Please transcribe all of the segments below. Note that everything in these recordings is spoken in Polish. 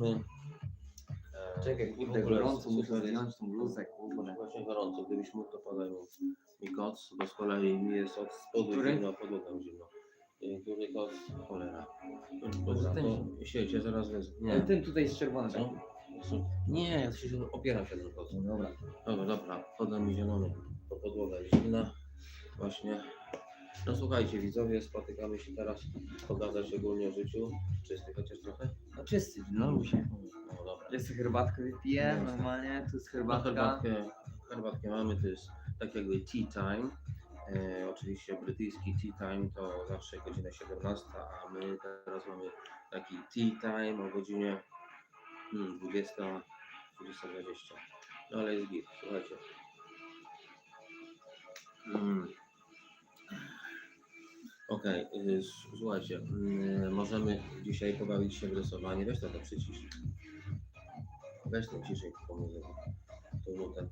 E, Czekaj, kurde, gorąco, muszę zdjąć tą bluzę, kurde. Właśnie gorąco, gdybyś mógł to podaj mi, koc, bo z kolei mi jest od spodu Który? zimno, a podłogą zimno. Który koc? Cholera. Dobra, ten to siedź, ja zaraz wezmę. Nie, ten tutaj jest czerwony. Co? taki. nie, ja się opieram się na kocu. No dobra. Dobra, dobra, podam mi zielony, bo podłoga jest zimna. Właśnie. No słuchajcie, widzowie, spotykamy się teraz pogadać ogólnie o życiu. Czysty chociaż trochę? No czysty, no ludzie. No dobra. Ja sobie herbatkę wypiję, No. normalnie, tu jest No, herbatka. herbatkę, herbatkę mamy, to jest tak jakby tea time. E, oczywiście brytyjski tea time to zawsze godzina 17, a my teraz mamy taki tea time o godzinie hmm, 20, 20.20. No ale jest git, słuchajcie. Mm. Okej, y, s- słuchajcie, y, możemy dzisiaj pobawić się w rysowanie. Weź to, to przycisz. Weź to ciszej muzykę, tą nutę.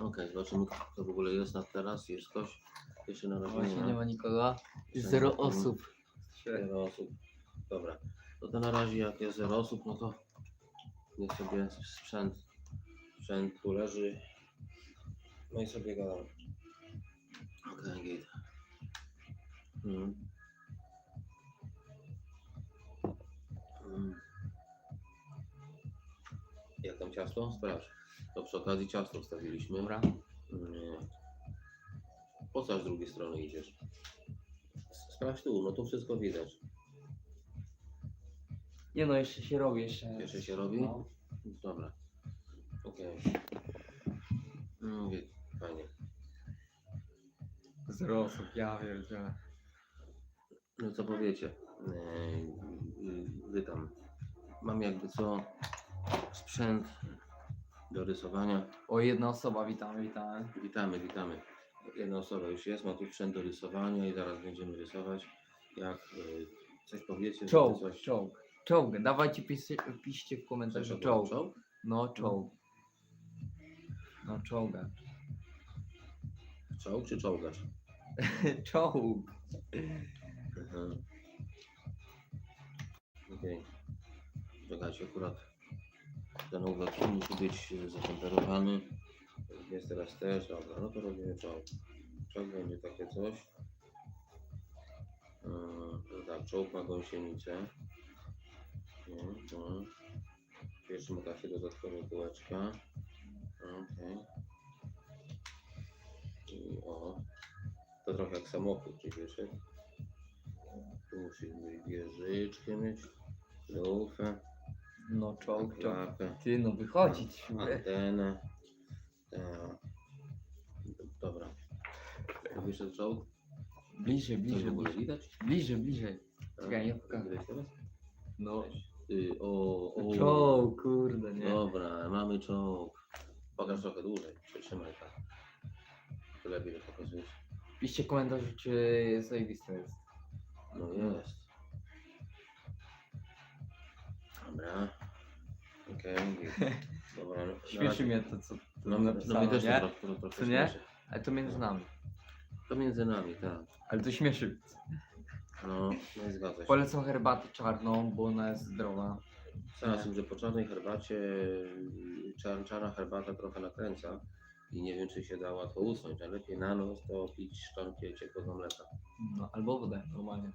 Okej, zobaczymy kto w ogóle jest na teraz. Jest ktoś? Jeszcze na razie Właśnie nie nie ma. nikogo. Zero osób. Zero osób. Dobra. No to na razie jak jest zero osób, no to niech sobie sprzęt, sprzęt tu leży. No i sobie gadam. Okej, git. Mm. Mm. Jak tam ciasto? Sprawdź. To przy okazji ciasto wstawiliśmy. Dobra. Nie. Po co z drugiej strony idziesz? Sprawdź tu, no tu wszystko widać. Nie no, jeszcze się robi, jeszcze. Jeszcze się robi? No. Dobra. Okej. Mm, wie- fajnie. Zero osób, ja wiem, No co powiecie? Wy tam. Mam jakby co sprzęt do rysowania. O, jedna osoba, witamy, witamy. Witamy, witamy. Jedna osoba już jest, ma tu sprzęt do rysowania i zaraz będziemy rysować. Jak yy, coś powiecie, Czołg, coś... czołg. Czołg, dawajcie, piszcie, piszcie w komentarzu czołg. czołg? No, czołg. No, czołga. Czołg czy czołgacz? czołg. Okej. Czekajcie, akurat ten ołówek musi być zatemperowany. Jest teraz też, dobra, no to robimy czołg. Czołg będzie takie coś. Yy, tak, czołg ma gąsienicę. No, no. Pierwszy ma takie dodatkowe kółeczka. Okej. I o. To trochę jak samochód, czy? Tu musi być wieżyczkę mieć, lufę, No, czołg, czołg. klapę, Ty, no wychodzić. antenę. Tak. Dobra. Robisz ten czołg? Bliżej, Coś w bliżej, ogóle bliżej. widać? Bliżej, bliżej. Czekaj, nie pokażę. Widać teraz? No, Ty, o, o. czołg, kurde, nie. Dobra, mamy czołg. Pokaż trochę dłużej, przytrzymaj tak. Lepiej to pokazujesz. Piszcie komentarz, czy zajebiste jest. No jest. Dobra. Okej. Dobra. no, Śmieszy mnie to, co tu No, no napisano, mnie też nie? to to, trochę Co nie? śmieszy. Ale to między nami. To między nami, tak. Ale to śmieszy. No, no i zgadza się. Polecam herbatę czarną, bo ona jest zdrowa. Tym, że po czarnej herbacie czar, czarna herbata trochę nakręca i nie wiem, czy się da łatwo usunąć, ale lepiej na noc to pić szklankę ciepłego mleka. No, albo wodę, normalnie.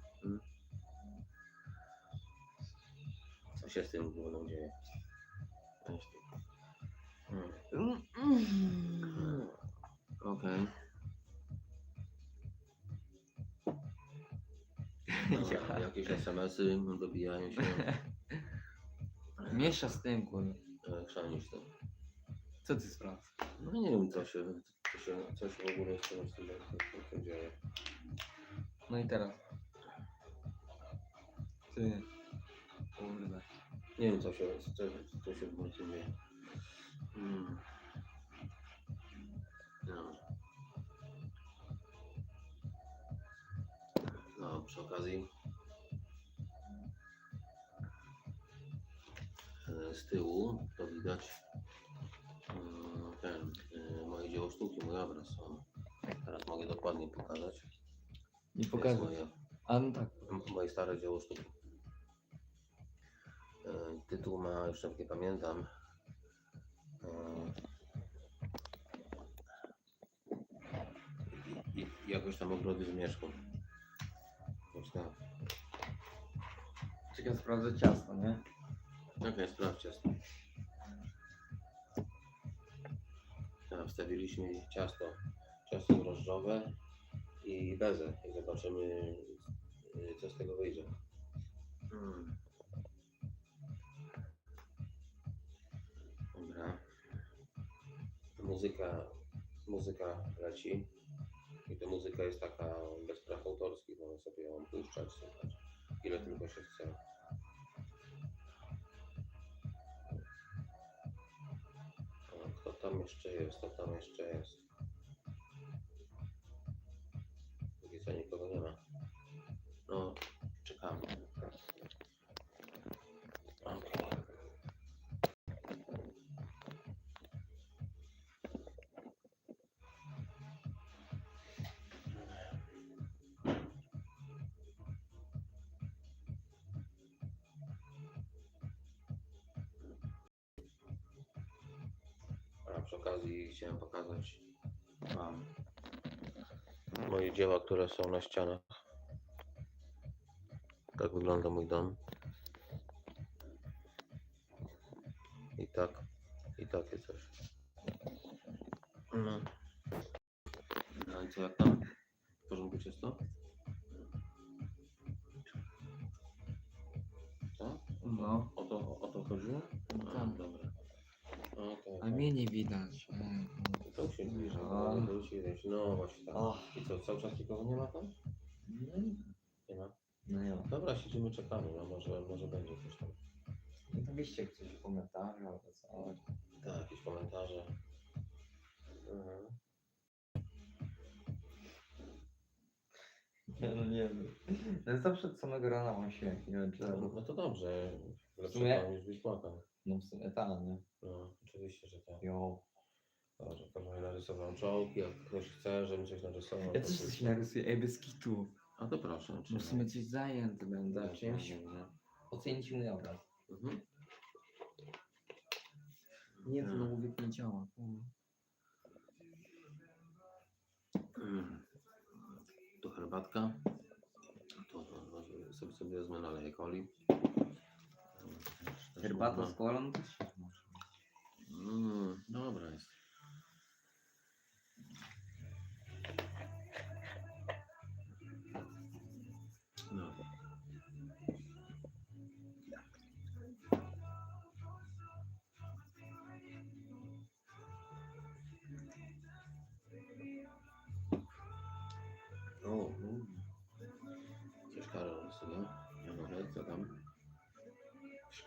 Co się z tym wodą dzieje? Hmm. Mm. Okej. Dobra, Ja. Jakieś SMS-y dobijają się. Miesza z tym, kurde. e, Chrzanić to. Co ty sprawdzasz? No nie wiem, co się, co się coś w ogóle z tym dzieje. No i teraz. Ty. Kurde. Nie wiem, co się, co, co się w ogóle dzieje. Hmm. No. No, przy okazji e, z tyłu to widać sztuki, mój obraz. O. Teraz mogę dokładnie pokazać. Nie pokażę. jest moje, A no tak. moje stare dzieło sztuki. tytuł ma, już nie pamiętam. E, Jakoś tam ogrody z mieszką. Tak. Czekaj, sprawdzę ciasto, nie? Okej, sprawdź ciasto. Wstawiliśmy ciasto, ciasto drożdżowe i bezę i zobaczymy co z tego wyjdzie. Mm. Dobra. Muzyka, muzyka leci i to muzyka jest taka bez praw autorskich, można sobie ją puszczać, słuchać, ile tylko się chce. Tam jeszcze jest? Kto tam jeszcze jest? Póki co nikogo nie ma. No, chciałem pokazać Wam moje dzieła, które są na ścianach. Tak wygląda mój dom. I tak, i takie coś. No. No i co, jak tam? W porządku czysto? Tak? No. O to, o to chodziło? No tak. dobra. O, to, A mnie nie widać. Ej, To się bliżej, No. no, to się widać. No właśnie tak. I co, cały czas nikogo nie ma tam? No, Nie ma. no ja. Dobra, siedzimy, czekamy, no może, może będzie coś tam. No to byście coś w komentarzach albo coś. Tak, jakieś komentarze. Mhm. Nie, no nie wiem. No zawsze od samego rana mam śmiech, nie wiem No, czemu. no to dobrze. Lepsze sumie- to niż być płakał. No w sumie tak, nie? No, oczywiście, że tak. Jo. Dobrze, to może narysował czołg, jak ktoś chce, żebym coś narysował. Ja to też coś- narysuję, ej bez kitu. A to proszę. No w sumie coś zajęty będę Dobrze, czymś. dobrze. Ocenić inny obraz. Mhm. Nie, to mówię nie działa. kurwa. Mm. Tu herbatka. Tu no, sobie, sobie wezmę naleję coli. Mm, też- też Herbata można. z kolą też się może. Mm, dobra jest.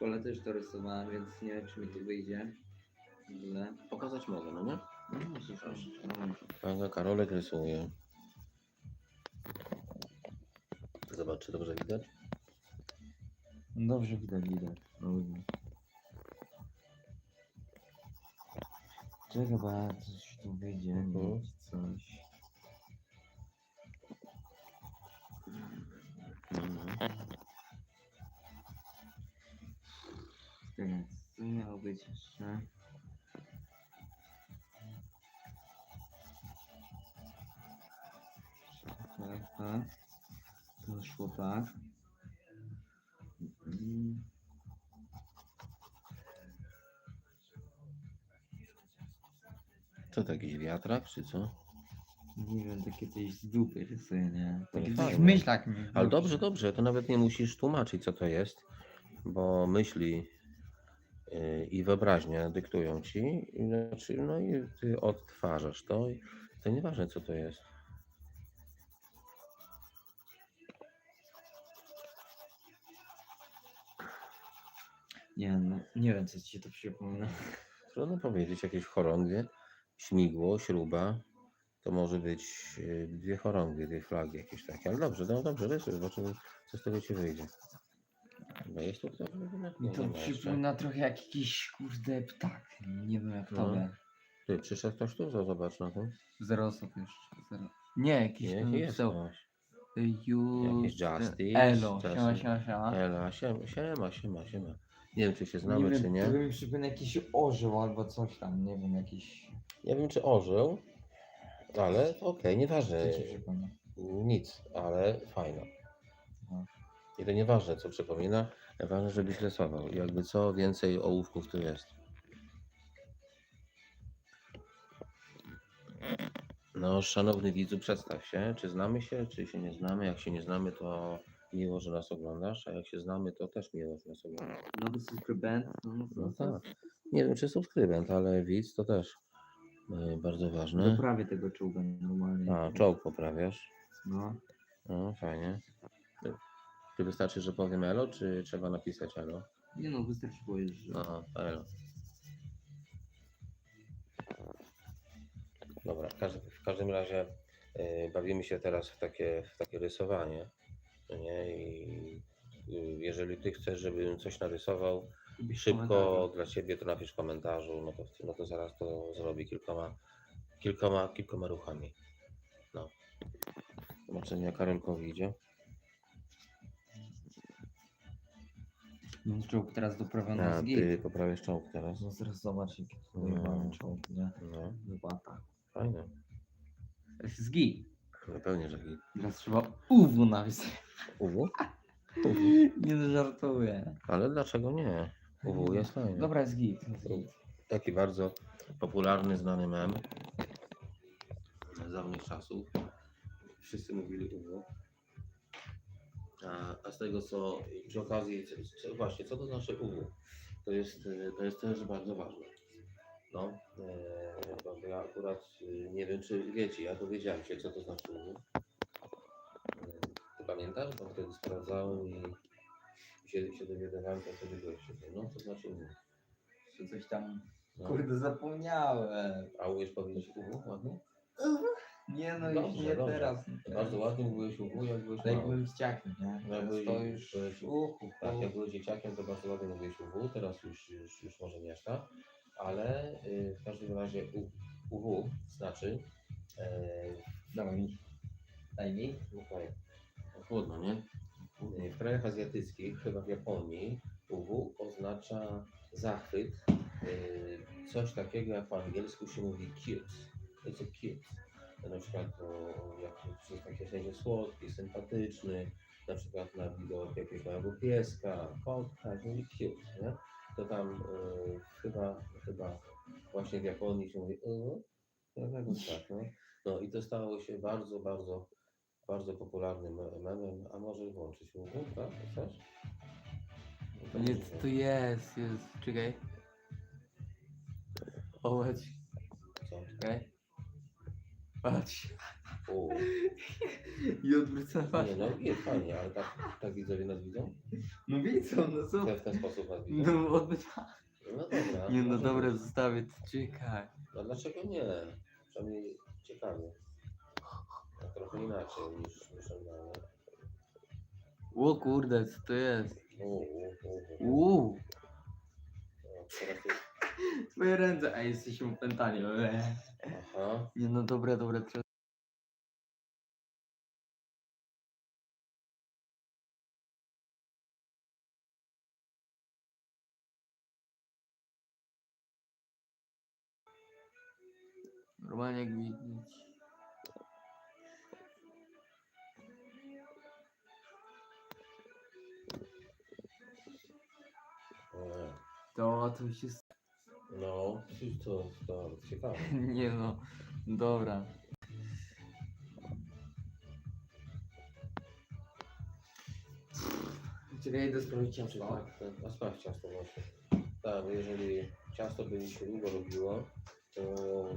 Szkole też to rysowałem, więc nie wiem czy mi to wyjdzie. W ogóle. Pokazać mogę, no nie? No. Uwaga, Karolek rysuje. Zobacz, czy dobrze widać? Dobrze widać, widać. No widać. Czekaj, bo coś tu wyjdzie, Mhm. coś. Mhm. Czekaj, co miało być jeszcze? Tak, tak. To szło tak. Co to jakiś wiatrak, czy co? Nie wiem, takie coś z dupy rysuję, nie? Takie coś w fajne. myślach mi. Ale dobrze, dobrze, to nawet nie musisz tłumaczyć, co to jest, bo myśli i wyobraźnia dyktują ci, znaczy, no i ty odtwarzasz to, to nieważne, co to jest. Nie no, nie wiem, co ci się to przypomina. Trudno powiedzieć, jakieś chorągwie, śmigło, śruba, to może być yy, dwie chorągwie, dwie flagi jakieś takie, ale dobrze, no dobrze, rysuj, zobaczymy, co z tego ci wyjdzie. Chyba jest tu ktoś? Nie, Mi to nie jeszcze. przypomina trochę jak jakiś kurde ptak. Nie wiem jak No. tobie. Ty, przyszedł ktoś tu? Zobacz na tym. Zero osób jeszcze. Zero. Nie, jakiś Nie, jest pseł. ktoś. Jakieś Justice, Elo, siema, siema, siema. Ela, siema, siema, siema, siema. Nie wiem, czy się nie znamy, wiem, czy nie. To mi przypomina jakiś orzeł albo coś tam, nie wiem, jakiś... Nie wiem, czy ożył, ale okej, nieważne. Co ci przypomina? Nic, ale fajno. No. I to nieważne, co przypomina, ważne, żebyś rysował. Jakby co, więcej ołówków tu jest. No, szanowny widzu, przedstaw się. Czy znamy się, czy się nie znamy? Jak się nie znamy, to miło, że nas oglądasz, a jak się znamy, to też miło, że nas oglądasz. Nowy subskrybent, no, no, No no tak. Nie wiem, czy subskrybent, ale widz to też e, bardzo ważne. Doprawię tego czołga normalnie. A, czołg poprawiasz. No. No, fajnie. Czy wystarczy, że powiem elo, czy trzeba napisać elo? Nie no, wystarczy powiedzieć, że... No, elo. Dobra, w każdym, w każdym razie e, bawimy się teraz w takie, w takie rysowanie. no Nie? I y, jeżeli ty chcesz, żebym coś narysował Lubisz szybko dla ciebie, to napisz w komentarzu, no to, no to zaraz to zrobię kilkoma, kilkoma, kilkoma ruchami. No. Zobaczymy jak Karolkowi idzie. No, czołg teraz doprawiony A, z git. ty poprawiasz czołg teraz. No zaraz zobacz, jaki No. tutaj mamy czołg, nie? No, Zobata. fajne. Z git. No pewnie, że git. Teraz trzeba UW napisać. UW? Nie no, żartuję. Ale dlaczego nie? UW jest fajny. Dobra, jest git. Jest git. Taki bardzo popularny, znany mem z dawnych czasów. Wszyscy mówili UW. A, z tego co przy okazji, co, co, właśnie, co to znaczy UW? To jest, to jest też bardzo ważne. No, e, bo ja akurat e, nie wiem, czy wiecie, ja dowiedziałem się, co to znaczy UW. E, Ty pamiętasz? Bo wtedy sprawdzałem i się, się dowiadywałem, to wtedy byłeś. No, co znaczy UW? Czy coś tam... No. Kurde, zapomniałem. A umiesz powiedzieć UW ładnie? Nie no, Dobrze, już nie dobrze. teraz. Bardzo ładnie mówiłeś UW, jak byłeś Tak mały. byłem dzieciakiem, nie? Jak Teraz byłeś- to już... byłeś- Uhu, Tak, jak byłeś dzieciakiem, to bardzo ładnie mówiłeś UW, teraz już, już, już może nie aż tak, ale y, w każdym razie U, UW znaczy e, Dawaj mi. Daj mi. No chłodno, nie? W krajach azjatyckich, chyba w Japonii, UW oznacza zachwyt. yy, Coś takiego, jak po angielsku się mówi cute. It's a cute. Na przykład to jak takie sensie słodki, sympatyczny, na przykład na widok jakiegoś małego pieska, kotka, mówi cute, nie? To tam yy, chyba, chyba właśnie w Japonii się mówi yy, jakoś tak, no. No i to stało się bardzo, bardzo, bardzo popularnym memem, a może włączyć mu, tak? Chcesz? No to Nie, jest, jest. Czekaj. Ołeć, Co? czekaj. Patrz. U, I odwrócę patrz. nie no, jest fajnie, ale tak, tak widzowie nas widzą? No widzą, no co? W ten sposób nas widzą? No odbyt. No dobra. Nie no może dobra, być. zostawię to, czekaj. No dlaczego nie? Przynajmniej ciekawie. No, trochę inaczej niż, niż normalnie. O kurde, co to jest? U, u, u, u. Uuu, No, teraz jest... twoje ręce, a jesteśmy opętani. Eee. Aha. Nie no dobra, dobra, trzeba... Normalnie jak widzieć. To, to się... s- No, to, to ciekawe. Nie no, dobra. Czekaj, idę sprawdzić ciasto. tak, tak, a sprawdź ciasto właśnie. Tak, bo jeżeli ciasto by mi się długo robiło, to,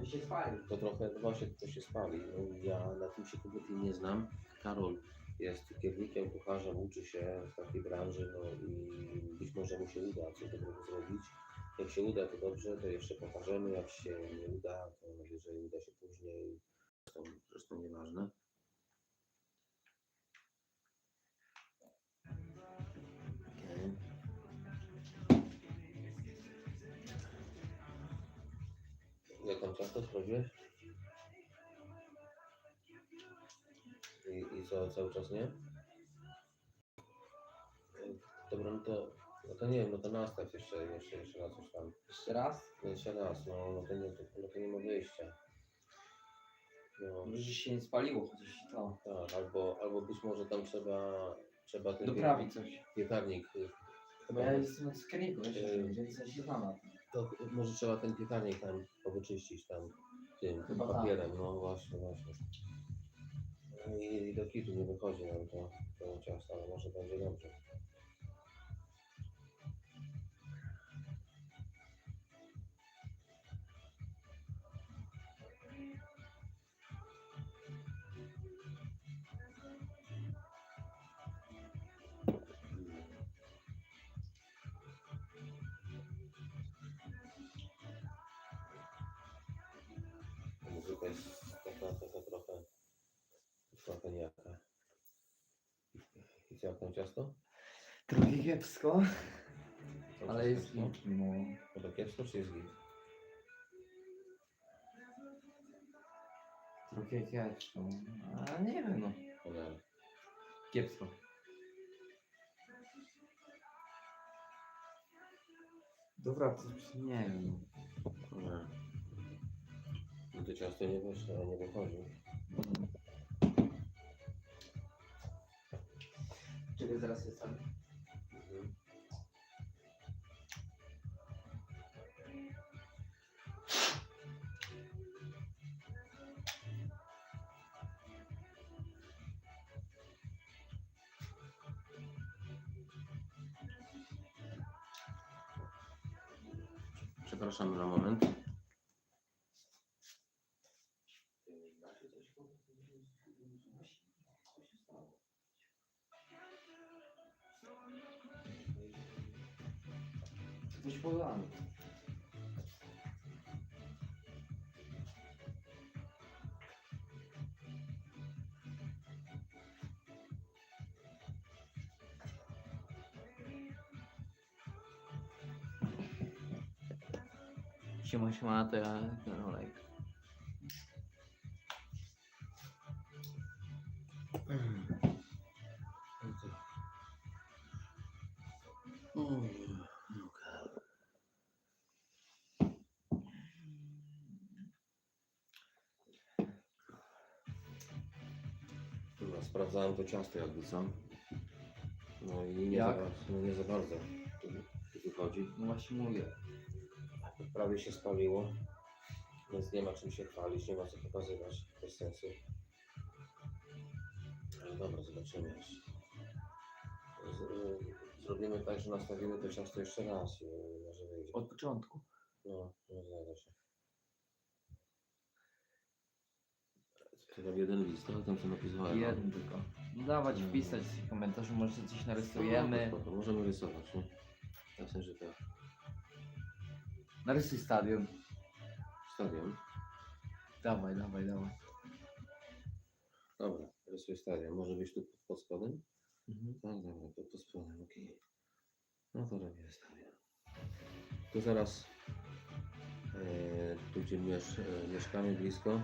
się spali. to trochę no właśnie to się spali. No, ja na tym się kompletnie nie znam. Karol jest kierownikiem, kucharzem, uczy się w takiej branży, no i być może mu się uda coś dobrego zrobić. Jak się uda, to dobrze, to jeszcze pokażemy. Jak się nie uda, to jeżeli uda się później, zresztą, zresztą nieważne. Okej. Jak tam ciasto sprawdziłeś? I, i co, cały czas nie? Dobra, no to, no to nie wiem, no to nastaw jeszcze, jeszcze, jeszcze na coś tam. Jeszcze raz? Jeszcze raz, no, no to nie, to, no to nie ma wyjścia. No, Może się nie spaliło chociaż to. tak, albo, albo być może tam trzeba, trzeba ten Doprawić coś. piekarnik, y, Bo ja jestem od skryniku, wiesz, Ej. więc ja się znam na tym. to może trzeba ten piekarnik tam powyczyścić tam tym Chyba tak. papierem, no właśnie, właśnie. No I, I do kitu nie wychodzi nam to, to ciasto, ale może będzie dobrze. Jest taka, taka trochę, trochę niejaka. I co, jak tam ciasto? Trochę kiepsko, Cały ale jest kiepsko? git, no. No to kiepsko czy jest git? Trochę kiepsko. A nie wiem, no. Cholera. Kiepsko. Dobra, to nie wiem. Nie. To ciasto nie wyszło, nie wychodzi. Czekaj, zaraz jest tam. Mhm. Przepraszamy na moment. Siema, siema, to ja ten olejk. Dobra, sprawdzałem to ciasto jakby co. No i nie, za, Jak? bardzo- no nie za bardzo wychodzi. No właśnie mówię. Prawie się spaliło, więc nie ma czym się chwalić, nie ma co pokazywać, bez sensu. Ale dobra, zobaczymy jeszcze. Z, y, zrobimy tak, że nastawimy to ciasto jeszcze raz i może wyjdzie. Od początku. No, no zgadza się. Tam jeden list, tak? Tam co napisałem. Jeden tylko. No dawać, Mm. wpisać w komentarzu, może coś No, narysujemy. spoko, możemy rysować, nie? Ja w sensie tak. Narysuj stadion. Stadion. Dawaj, dawaj, dawaj. Dobra, rysuję stadion. Może być tu pod, pod spodem? Mhm. Tak, dobra, to pod spodem, okej. No to robię stadion. Tu zaraz, e, tu gdzie miesz, e, mieszkamy blisko,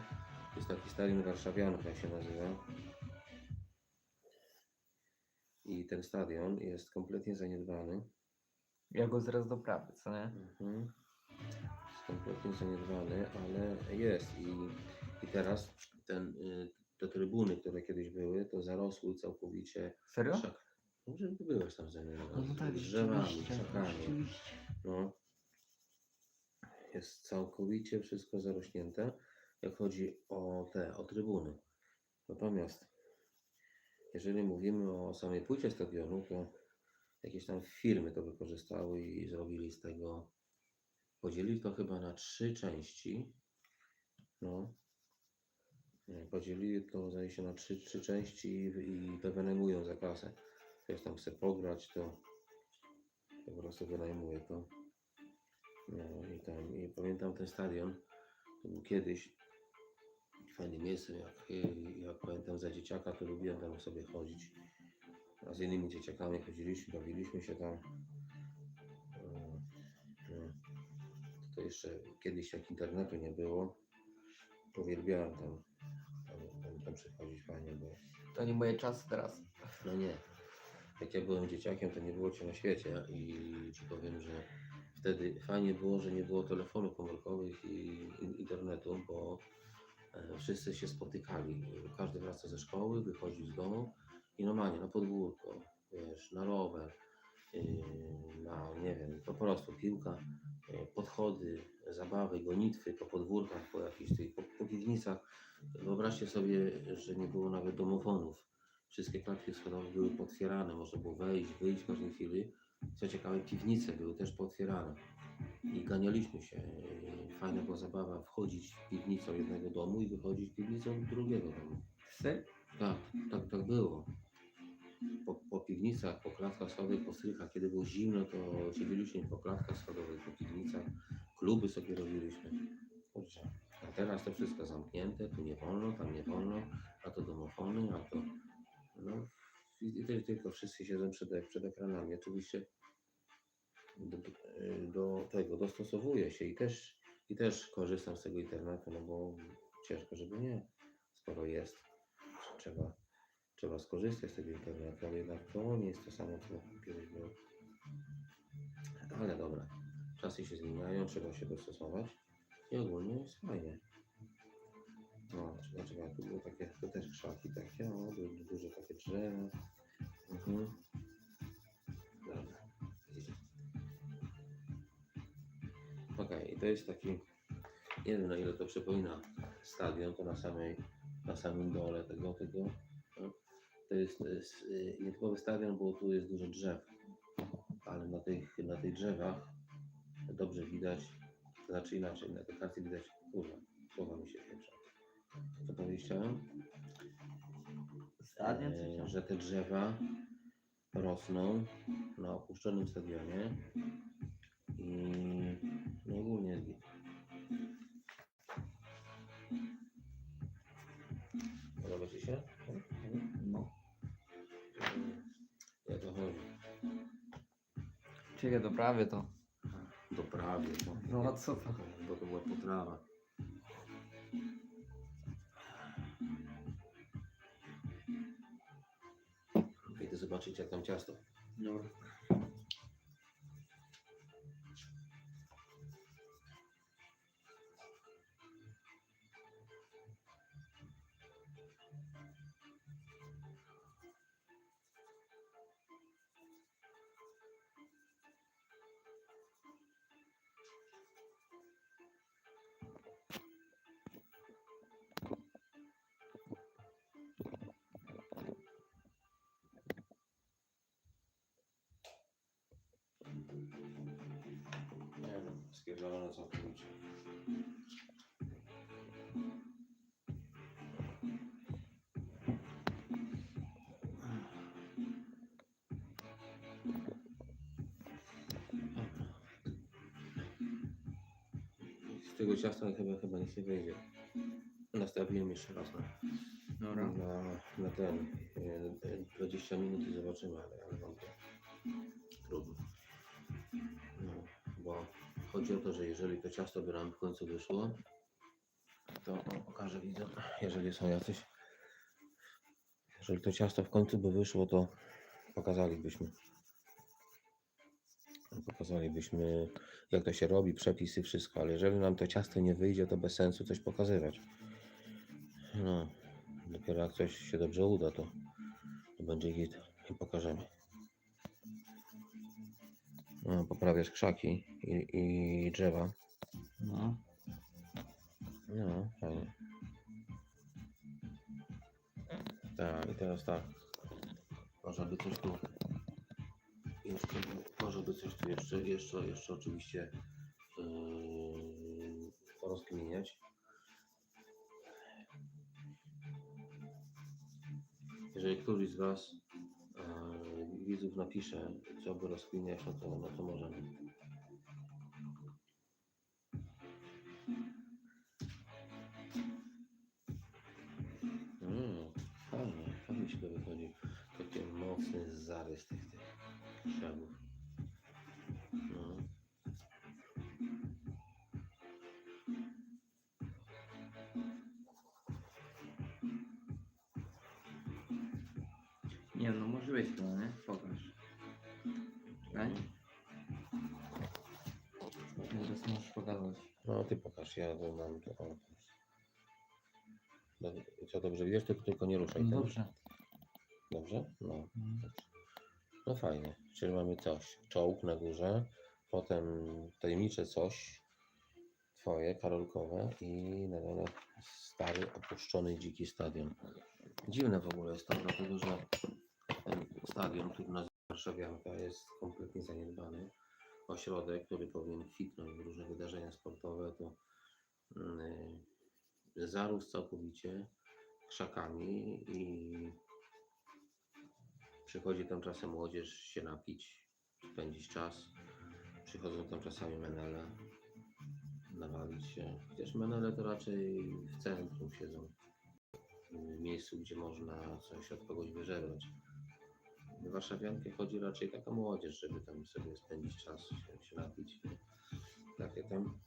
jest taki stadion warszawianów, jak się nazywa. I ten stadion jest kompletnie zaniedbany. Ja go zaraz doprawię, co nie? Mhm. Kompletnie zaniedbany, ale jest. I, i teraz ten, y, te trybuny, które kiedyś były, to zarosły całkowicie Serio? krzak. Może ty byłeś tam ze mną. No, no tak, z drzewami, krzakami. No. Jest całkowicie wszystko zarośnięte, jak chodzi o te, o trybuny. Natomiast jeżeli mówimy o samej płycie stadionu, to jakieś tam firmy to wykorzystały i zrobili z tego, podzielili to chyba na trzy części. No. Podzielili to zdaje się na trzy, trzy części i, i wynajmują za kasę. Ktoś tam chce pograć, to po prostu wynajmuje to. No i tam, i pamiętam ten stadion, to był kiedyś fajne miejsce, jak, jak pamiętam za dzieciaka, to lubiłem tam sobie chodzić. A z innymi dzieciakami chodziliśmy, bawiliśmy się tam. To jeszcze kiedyś jak internetu nie było, uwielbiałem tam, tam, tam, tam przychodzić fajnie, bo To nie moje czasy teraz. no nie. Jak ja byłem dzieciakiem, to nie było cię na świecie i ci powiem, że wtedy fajnie było, że nie było telefonów komórkowych i, internetu, bo e, wszyscy się spotykali. Każdy wraca ze szkoły, wychodził z domu i normalnie na podwórko, wiesz, na rower, yy, na nie wiem, po prostu piłka, podchody, zabawy, gonitwy po podwórkach, po jakichś tych, po, po piwnicach. Wyobraźcie sobie, że nie było nawet domofonów. Wszystkie klatki schodowe były potwierane, można było wejść, wyjść w każdej chwili. Co ciekawe, piwnice były też potwierane. I ganialiśmy się. Yy, Fajna była zabawa wchodzić piwnicą jednego domu i wychodzić piwnicą drugiego domu. Tak, tak, tak było. Po, po piwnicach, po klatkach schodowych, po strychach, kiedy było zimno, to siedzieliśmy po klatkach schodowych, po piwnicach, kluby sobie robiliśmy. Kurczę. A teraz to wszystko zamknięte, tu nie wolno, tam nie wolno, a to domofony, a to... No, i, i ty- tylko wszyscy siedzą przed, przed ekranami. Oczywiście do, do, do tego dostosowuję się i też, i też korzystam z tego internetu, no bo ciężko, żeby nie, skoro jest trzeba, trzeba skorzystać z tego internetu, ale jednak to nie jest to samo, co kiedyś było. Ale dobra, czasy się zmieniają, trzeba się dostosować i ogólnie jest fajnie. No, czekaj, czekaj, tu były takie, to też krzaki takie, duże takie drzewa. Mhm. Dobra. Okej, i to jest taki, nie wiem na ile to przypomina stadion, to na samej, na samym dole tego, tego. To jest, y, nietypowy stadion, bo tu jest dużo drzew, ale na tych, na tych drzewach dobrze widać, to znaczy inaczej, na tej karcie widać, kurwa, słowa mi się pieprza. Co? Stadion E, że te drzewa rosną na opuszczonym stadionie i no ogólnie Czekaj, doprawię to. Doprawie. No, No a co to? Bo to była potrawa. Idę zobaczyć jak tam ciasto. No. Tego ciasta chyba, chyba nic nie wyjdzie. Nastawiłem jeszcze raz na, Dobra. na, na ten e, e, 20 minut i zobaczymy, ale, ale to trudno. No, bo chodzi o to, że jeżeli to ciasto by nam w końcu wyszło, to o, pokażę widzę, jeżeli są jacyś, jeżeli to ciasto w końcu by wyszło, to pokazalibyśmy. Pokazalibyśmy, jak to się robi, przepisy, wszystko, ale jeżeli nam to ciasto nie wyjdzie, to bez sensu coś pokazywać. No, dopiero jak coś się dobrze uda, to, to będzie git i pokażemy. No, poprawiasz krzaki i, i drzewa. No. No, fajnie. Tak, i teraz tak. Może by coś tu jeszcze, może by coś tu jeszcze, jeszcze, jeszcze oczywiście yy, porozkminiać. Jeżeli któryś z Was yy, widzów napisze, co by rozkminiać, no to, no to możemy. Tak? Teraz możesz pokazać. No ty pokaż, ja tu mam to. O. No, Co dobrze wiesz, to tylko nie ruszaj. No ten. dobrze. Dobrze? No. Mm. No fajnie. Czyli mamy coś. Czołg na górze, potem tajemnicze coś twoje, karolkowe i na dole stary, opuszczony, dziki stadion. Dziwne w ogóle jest to, dlatego że ten stadion, który nazywa Warszawianka, jest kompletnie zaniedbany. Ośrodek, który powinien kwitnąć w różne wydarzenia sportowe, to yy, zarósł całkowicie krzakami i Przychodzi tam czasem młodzież się napić, spędzić czas. Przychodzą tam czasami menele, nawalić się. Chociaż menele to raczej w centrum siedzą. W miejscu, gdzie można coś od kogoś wyżebrać. Warszawiankę chodzi raczej taka młodzież, żeby tam sobie spędzić czas, się, się napić. Takie tam.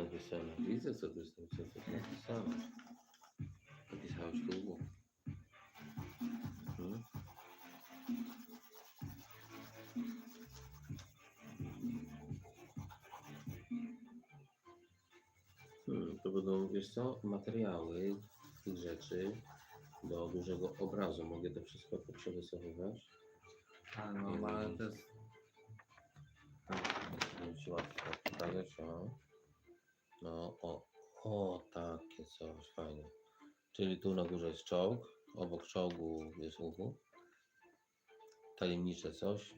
Jest napisane. Widzę, co to jest, co to jest napisane. Napisałeś tu U. Mhm. Hmm, to będą, wiesz co, materiały tych rzeczy do dużego obrazu. Mogę to wszystko tak przerysowywać. A no, ale to jest... Będzie ci łatwo pokazać, o. No, o, o, takie coś, fajne. Czyli tu na górze jest czołg, obok czołgu jest uchu. Tajemnicze coś.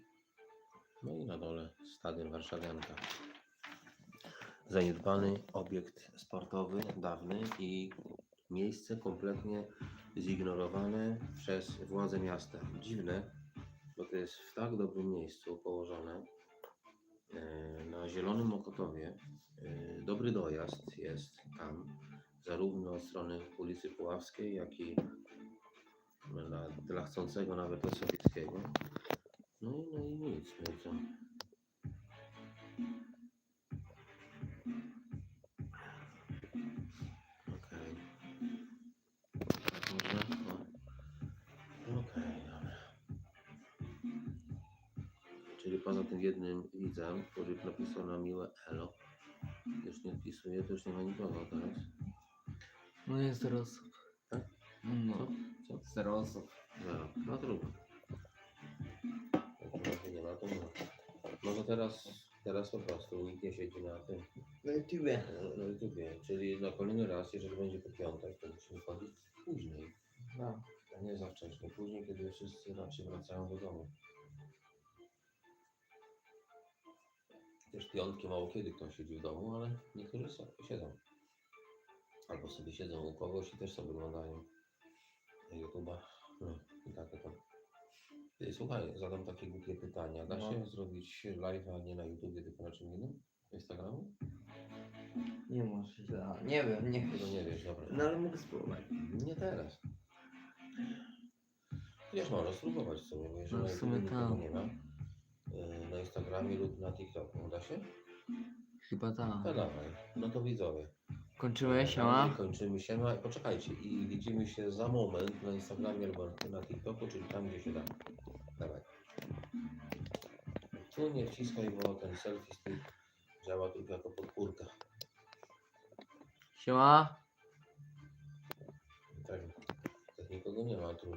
No i na dole stadion Warszawianka. Zaniedbany obiekt sportowy, dawny i miejsce kompletnie zignorowane przez władze miasta. Dziwne, bo to jest w tak dobrym miejscu położone, na Zielonym Mokotowie. e, Dobry dojazd jest tam, zarówno od strony ulicy Puławskiej, jak i dla, dla chcącego nawet od Sowieckiego. No i, no i nic, no i co? Poza tym jednym widzem, który napisał na miłe elo, już nie wpisuje, to już nie ma nikogo teraz. No jest zero osób. Tak? No. Co? Zero osób. Zero. No trudno. Jak razie nie ma, to nie ma. Może teraz, teraz po prostu nikt nie siedzi na tym, Na YouTubie. na, na YouTubie. Czyli na kolejny raz, jeżeli będzie po piątek, to musimy chodzić później, No. a nie za wcześnie. Później, kiedy wszyscy raczej wracają do domu. Też piątki mało kiedy ktoś siedzi w domu, ale niektórzy są, siedzą. Albo sobie siedzą u kogoś i też sobie oglądają YouTube'a. No, i tak to. Ty, słuchaj, zadam takie głupie pytania. Da No. się zrobić live'a nie na YouTubie, tylko na czym innym? Instagramu? Nie może źle. Nie wiem, nie Tego nie wiesz, dobra. No ale mogę spróbować. Nie teraz. Wiesz, można spróbować sobie, bo jeżeli No, w sumie nikogo tak. nie ma, Instagramie lub na TikToku, da się? Chyba tak. No dawaj, no to widzowie. Kończymy, I siema. Kończymy się, no i poczekajcie i widzimy się za moment na Instagramie albo na TikToku, czyli tam, gdzie się da. Dawaj. Tu nie wciskaj, bo ten selfie stick działa tylko jako podpórka. Siema. Tak, tak nikogo nie ma, tu